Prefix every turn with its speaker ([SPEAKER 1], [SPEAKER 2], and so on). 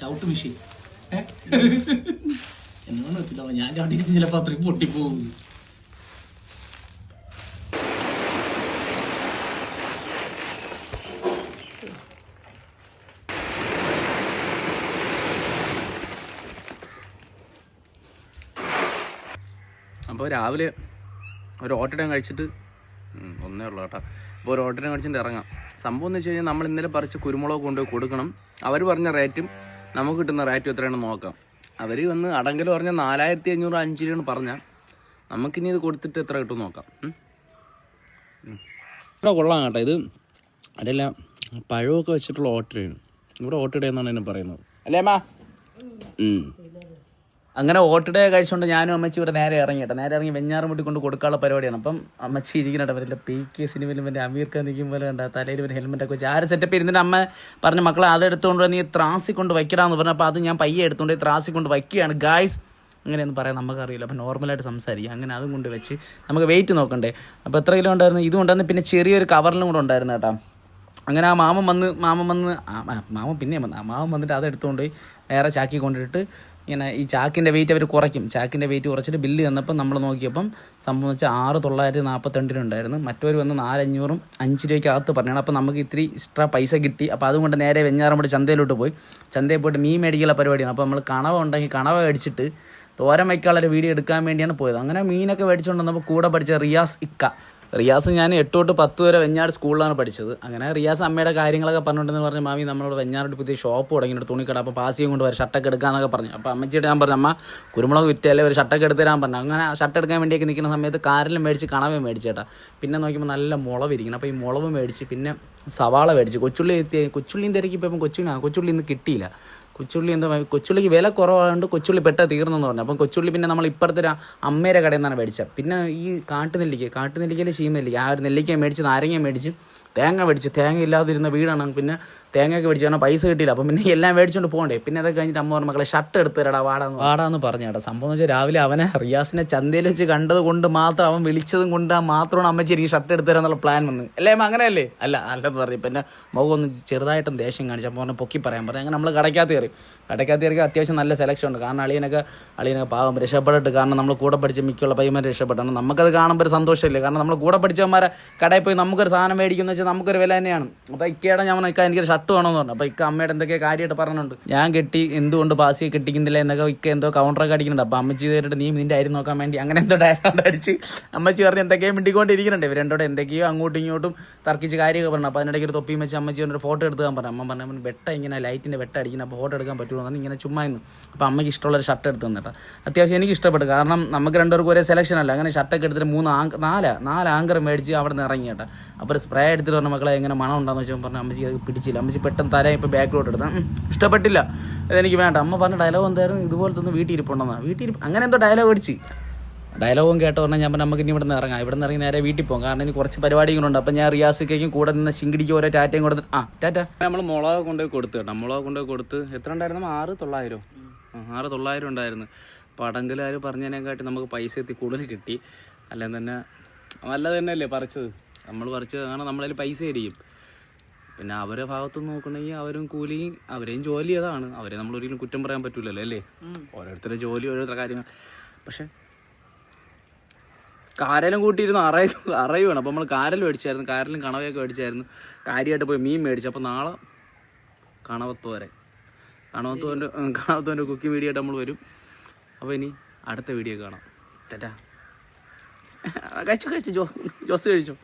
[SPEAKER 1] ചവിട്ട് machine. എന്നോട് എത്തില്ല ഞാൻ ചവിട്ടിട്ട് ചിലപ്പോ അത്രയും പൊട്ടിപ്പോകും
[SPEAKER 2] അപ്പോൾ രാവിലെ ഒരു ഓട്ടടം കഴിച്ചിട്ട് ഒന്നേ ഉള്ളൂ കേട്ടോ. അപ്പോൾ ഒരു ഓട്ടടം കഴിച്ചിട്ട് ഇറങ്ങാം. സംഭവം എന്ന് വെച്ച് കഴിഞ്ഞാൽ നമ്മൾ ഇന്നലെ പറിച്ച് കുരുമുളക് കൊണ്ടുപോയി കൊടുക്കണം. അവർ പറഞ്ഞ റേറ്റും നമുക്ക് കിട്ടുന്ന റേറ്റ് എത്രയാണെന്ന് നോക്കാം. അവർ വന്ന് അടങ്കൽ പറഞ്ഞാൽ നാലായിരത്തി അഞ്ഞൂറ് അഞ്ച് രൂപയാണ് പറഞ്ഞാൽ നമുക്കിനി ഇത് കൊടുത്തിട്ട് എത്ര കിട്ടും നോക്കാം. ഇവിടെ കൊള്ളാം കേട്ടോ. ഇത് അതെല്ലാം പഴമൊക്കെ വെച്ചിട്ടുള്ള ഓട്ടോയാണ്. ഇവിടെ ഓട്ടട എന്നാണ് എന്നെ പറയുന്നത്. അല്ലേ അമ്മ? അങ്ങനെ ഓട്ടിടെ കഴിച്ചുകൊണ്ട് ഞാനും അമ്മച്ചി ഇവിടെ നേരെ ഇറങ്ങിയിട്ട്. നേരെ ഇറങ്ങി വെഞ്ഞാറുമുട്ടി കൊണ്ട് കൊടുക്കാനുള്ള പരിപാടിയാണ്. അപ്പം അമ്മച്ചി ഇരിക്കുന്നുണ്ട്. അവരുടെ പി കെ സിനിമയിലും എന്റെ അമീർ ഖാൻ നിൽക്കും പോലെ കണ്ട. തലയിൽ ഒരു ഹെൽമെറ്റ് ഒക്കെ വെച്ച് ആര് സെറ്റപ്പ് ഇരുന്നിട്ട് അമ്മ പറഞ്ഞ മക്കളെ അത് എടുത്തുകൊണ്ട് നീ ത്രാസി കൊണ്ട് വയ്ക്കടാന്ന് പറഞ്ഞപ്പോൾ അത് ഞാൻ പയ്യെ എടുത്തുകൊണ്ട് ത്രാസി കൊണ്ട് വയ്ക്കുകയാണ്. ഗായ്സ് അങ്ങനെയൊന്നും പറയാൻ നമുക്കറിയില്ല. അപ്പം നോർമലായിട്ട് സംസാരിക്കുക അങ്ങനെ അതും കൊണ്ട് വെച്ച് നമുക്ക് വെയിറ്റ് നോക്കണ്ടേ? അപ്പോൾ എത്ര കിലോ ഉണ്ടായിരുന്നു? ഇതും ഉണ്ടായിരുന്നു. പിന്നെ ചെറിയൊരു കവറിലും കൂടെ ഉണ്ടായിരുന്നു കേട്ടോ. അങ്ങനെ ആ മാമൻ വന്ന് മാമൻ വന്ന് മാമൻ പിന്നെ വന്ന് ആ മാമൻ വന്നിട്ട് അത് എടുത്തുകൊണ്ട് വേറെ ചാക്കി കൊണ്ടിട്ട് ഇങ്ങനെ ഈ ചാക്കിന്റെ വെയിറ്റ് അവർ കുറയ്ക്കും. ചാക്കിന്റെ വെയിറ്റ് കുറച്ചിട്ട് ബില്ല് തന്നപ്പം നമ്മൾ നോക്കിയപ്പം സംഭവം ആറ് തൊള്ളായിരത്തി നാൽപ്പത്തിരണ്ടിനുണ്ടായിരുന്നു മറ്റൊരു വന്ന് നാലഞ്ഞൂറും അഞ്ച് രൂപയ്ക്കകത്ത് പറഞ്ഞാണ് അപ്പോൾ നമുക്ക് ഇത്തിരി എക്സ്ട്രാ പൈസ കിട്ടി. അപ്പോൾ അതുകൊണ്ട് നേരെ വെഞ്ഞാറമ്പടി ചന്തയിലോട്ട് പോയി. ചന്തയിൽ പോയിട്ട് മീൻ മേടിക്കാനുള്ള പരിപാടിയാണ്. അപ്പോൾ നമ്മൾ കണവ ഉണ്ടെങ്കിൽ കണവ മേടിച്ചിട്ട് തോരം വയ്ക്കാനുള്ളൊരു വീഡിയോ എടുക്കാൻ വേണ്ടിയാണ് പോയത്. അങ്ങനെ മീനൊക്കെ മേടിച്ചുകൊണ്ട് വന്നപ്പോൾ കൂടെ പഠിച്ച റിയാസ് ഇക്ക. റിയാസ് ഞാൻ എട്ട് തൊട്ട് പത്ത് വരെ വെഞ്ഞാട് സ്കൂളിലാണ് പഠിച്ചത്. അങ്ങനെ റിയാസ് അമ്മയുടെ കാര്യങ്ങളൊക്കെ പറഞ്ഞിട്ടുണ്ടെന്ന് പറഞ്ഞ മാമി നമ്മളോട് വെഞ്ഞാട് പുതിയ ഷോപ്പ് തുടങ്ങിയിട്ട് തുണിക്കട അപ്പോൾ പാസിയും കൊണ്ട് വരും ഷർട്ടൊക്കെ എടുക്കാന്നൊക്കെ പറഞ്ഞു. അപ്പോൾ അമ്മച്ചിയുടെ ഞാൻ പറഞ്ഞു അമ്മ കുരുമുളക് വിറ്റല്ലേ ഒരു ഷർട്ടൊക്കെ എടുത്ത് തരാൻ പറഞ്ഞു. അങ്ങനെ ഷർട്ട് എടുക്കാൻ വേണ്ടിയൊക്കെ നിൽക്കുന്ന സമയത്ത് കാരിലും മേടിച്ച് കണവയും മേടിച്ചേട്ടാ പിന്നെ നോക്കിയപ്പോൾ നല്ല മുളവിരിക്കണം അപ്പോൾ ഈ മുളവ് മേടിച്ച് പിന്നെ സവാള മേടിച്ച്. കൊച്ചുള്ളി എത്തി കൊച്ചുള്ളിയും തിരക്കിപ്പോൾ കൊച്ചുള്ളി കൊച്ചുള്ളി ഇന്ന് കിട്ടിയില്ല. കൊച്ചുള്ളി എന്താ കൊച്ചുള്ളിക്ക് വില കുറവായതുകൊണ്ട് കൊച്ചുള്ളി പെട്ട തീർന്നെന്ന് പറഞ്ഞു. അപ്പം കൊച്ചുള്ളി പിന്നെ നമ്മൾ ഇപ്പുറത്തെ അമ്മേരെ കടയിൽ നിന്നാണ് മേടിച്ചത്. പിന്നെ ഈ കാട്ടുനെല്ലിക്ക കാട്ടുനെല്ലിക്കയിൽ ശീമനെല്ലിക്ക ആ ഒരു നെല്ലിക്ക മേടിച്ച് നാരങ്ങ മേടിച്ച് തേങ്ങ മേടിച്ച് തേങ്ങ ഇല്ലാതിരുന്ന വീടാണ്. പിന്നെ തേങ്ങയൊക്കെ മേടിച്ച് കാരണം പൈസ കിട്ടിയില്ല. അപ്പം പിന്നെ എല്ലാം മേടിച്ചുകൊണ്ട് പോകണ്ടേ. പിന്നെ അതൊക്കെ കഴിഞ്ഞിട്ട് അമ്മ മക്കളെ ഷർട്ട് എടുത്ത് തരടാ വാടാന്ന് വാടാന്ന് പറഞ്ഞു സംഭവം എന്ന് വെച്ചാൽ രാവിലെ അവനെ റിയാസിനെ ചന്തയിൽ വെച്ച് കണ്ടത് കൊണ്ട് മാത്രം അവൻ വിളിച്ചതും കൊണ്ട് മാത്രമാണ് അമ്മച്ചി എനിക്ക് ഷർട്ട് എടുത്ത് തരാന്നുള്ള പ്ലാൻ വന്ന് അല്ലേ അങ്ങനെയല്ലേ? അല്ല അല്ലെന്ന് പറഞ്ഞു. പിന്നെ മുഖം ഒന്ന് ചെറുതായിട്ടും ദേഷ്യം കാണിച്ചു അപ്പം പറഞ്ഞാൽ പൊക്കി പറയാൻ പറഞ്ഞു അങ്ങനെ നമ്മൾ കടയ്ക്കകത്ത് കയറി. കടയ്ക്കകത്ത് കയറി അത്യാവശ്യം നല്ല സെലക്ഷൻ ഉണ്ട്. കാരണം അളിയനൊക്കെ അളിയനൊക്കെ പാവം രക്ഷപ്പെട്ടിട്ട് കാരണം നമ്മൾ കൂടെ പഠിച്ച മിക്കുള്ള പയ്യന്മാർ രക്ഷപ്പെട്ടാണ്. നമുക്കത് കാണുമ്പോൾ ഒരു സന്തോഷമില്ല? കാരണം നമ്മൾ കൂടെ പഠിച്ചവന്മാരെ കടയിൽ പോയി നമുക്കൊരു സാധനം മേടിക്കുന്ന വെച്ചാൽ നമുക്കൊരു വില തന്നെയാണ്. അപ്പോൾ ഇക്കയുടെ ഞാൻ ഇക്ക എനിക്കൊരു ഷർട്ട് വേണമെന്ന് പറഞ്ഞു. അപ്പോൾ ഇക്ക അമ്മയുടെ എന്തൊക്കെ കാര്യമായിട്ട് പറഞ്ഞിട്ടുണ്ട്. ഞാൻ കെട്ടി എന്തുകൊണ്ട് പാസിയെ കെട്ടിക്കുന്നില്ല? എന്നൊക്കെ ഇക്ക എന്തോ കൗണ്ടറൊക്കെ അടിക്കുന്നുണ്ട്. അപ്പോൾ അമ്മച്ചി കയറിയിട്ട് നീ നിന്റെ അരി നോക്കാൻ വേണ്ടി അങ്ങനെ എന്തോ ഡയലോഗ് അടിച്ച് അമ്മച്ചി പറഞ്ഞ് എന്തൊക്കെയോ മിണ്ടിക്കൊണ്ടിരിക്കുന്നുണ്ട്. ഇവർ രണ്ടോടെ എന്തൊക്കെയോ അങ്ങോട്ടും ഇങ്ങോട്ടും തർക്കിച്ച് കാര്യമൊക്കെ പറഞ്ഞു. അപ്പോൾ അതിനിടയ്ക്ക് ഒരു തൊപ്പിയും വെച്ച് അമ്മച്ചി ഒരു ഫോട്ടോ എടുക്കാൻ പറഞ്ഞു. അമ്മ പറഞ്ഞു "അവന് വെട്ട ഇങ്ങനെ ലൈറ്റിന്റെ വെട്ട അടിക്കുന്ന അപ്പോൾ ഫോട്ടോ എടുക്കാൻ പറ്റുമോ എന്ന് ഇങ്ങനെ ചുമ്മാ ഇന്ന് അപ്പോൾ അമ്മയ്ക്ക് ഇഷ്ടമുള്ളൊരു ഷർട്ട് എടുത്ത് തന്നിട്ട് അത്യാവശ്യം എനിക്ക് ഇഷ്ടപ്പെട്ടു. കാരണം നമുക്ക് രണ്ടുപേർക്കും ഒരേ സെലക്ഷൻ അല്ല. അങ്ങനെ ഷർട്ടൊക്കെ എടുത്തിട്ട് മൂന്ന് ആങ്കർ നാല് നാല് ആങ്കർ മേടിച്ച് അവിടെ നിന്ന് ഇറങ്ങി കേട്ടോ. ഒരു സ്പ്രേ എടുത്തിട്ട് പറഞ്ഞ മക്കളെ എങ്ങനെ മണം ഉണ്ടാന്ന് വെച്ചാൽ പറഞ്ഞു അമ്മച്ചി അത് പിടിച്ചില്ല. അമ്മച്ചി പെട്ടെന്ന് തല ഇപ്പോൾ ബാക്കിലോട്ട് എടുത്താൽ ഇഷ്ടപ്പെട്ടില്ല. ഇതെനിക്ക് വേണ്ട. അമ്മ പറഞ്ഞ ഡയലോഗ് എന്തായിരുന്നു? ഇതുപോലത്തെ വീട്ടിൽ ഇരിപ്പുണ്ടെന്നാണ് വീട്ടിൽ അങ്ങനെ എന്തോ ഡയലോഗ് അടിച്ച്. ഡയലോഗും കേട്ടോ പറഞ്ഞാൽ ഞാൻ പറഞ്ഞു നമുക്ക് ഇനി ഇവിടെ നിന്ന് ഇറങ്ങാം. ഇവിടെ നിന്ന് ഇറങ്ങി നേരെ വീട്ടിൽ പോകും. കാരണം ഇനി കുറച്ച് പരിപാടികളുണ്ട് അപ്പം ഞാൻ റിയാസിക്കും കൂടെ നിന്ന് ശിങ്കിടിക്ക് ഓരോ ടാറ്റയും കൊടുത്ത് ആ ടാറ്റ. നമ്മൾ മുളക് കൊണ്ടുപോയി കൊടുത്തു കേട്ടോ. മുളക് കൊണ്ടുപോയി കൊടുത്ത് എത്ര ഉണ്ടായിരുന്നു? ആറ് തൊള്ളായിരം. ആറ് തൊള്ളായിരം ഉണ്ടായിരുന്നു. പടങ്കലാർ പറഞ്ഞതിനെക്കാട്ടി നമുക്ക് പൈസ എത്തി കൂടുതൽ കിട്ടി. അല്ലെങ്കിൽ തന്നെ നല്ലത് തന്നെയല്ലേ പറിച്ചത്? നമ്മൾ കുറച്ച് കാരണം നമ്മളതിൽ പൈസ ആയിരിക്കും പിന്നെ അവരെ ഭാഗത്ത് നോക്കണെങ്കിൽ നോക്കണമെങ്കിൽ അവരും കൂലിയും അവരെയും ജോലി അതാണ്. അവരെ നമ്മൾ ഒരിക്കലും കുറ്റം പറയാൻ പറ്റൂലല്ലോ അല്ലേ? ഓരോരുത്തരുടെ ജോലി ഓരോരുത്തരുടെ കാര്യങ്ങൾ. പക്ഷെ കാരലും കൂട്ടിയിരുന്ന് അറയു അറയുവാണ് അപ്പോൾ നമ്മൾ കാരൽ മേടിച്ചായിരുന്നു. കാരലും കണവയൊക്കെ മേടിച്ചായിരുന്നു. കാര്യമായിട്ട് പോയി മീൻ മേടിച്ചു. അപ്പോൾ നാളെ കണവത്തോരെ കണവത്തോന്റെ കണവത്തോന്റെ കുക്കി വീഡിയോ ആയിട്ട് നമ്മൾ വരും. അപ്പോൾ ഇനി അടുത്ത വീഡിയോ കാണാം. തെറ്റാ കഴിച്ചു കഴിച്ചു. ജോ ജോസ് കഴിച്ചോ?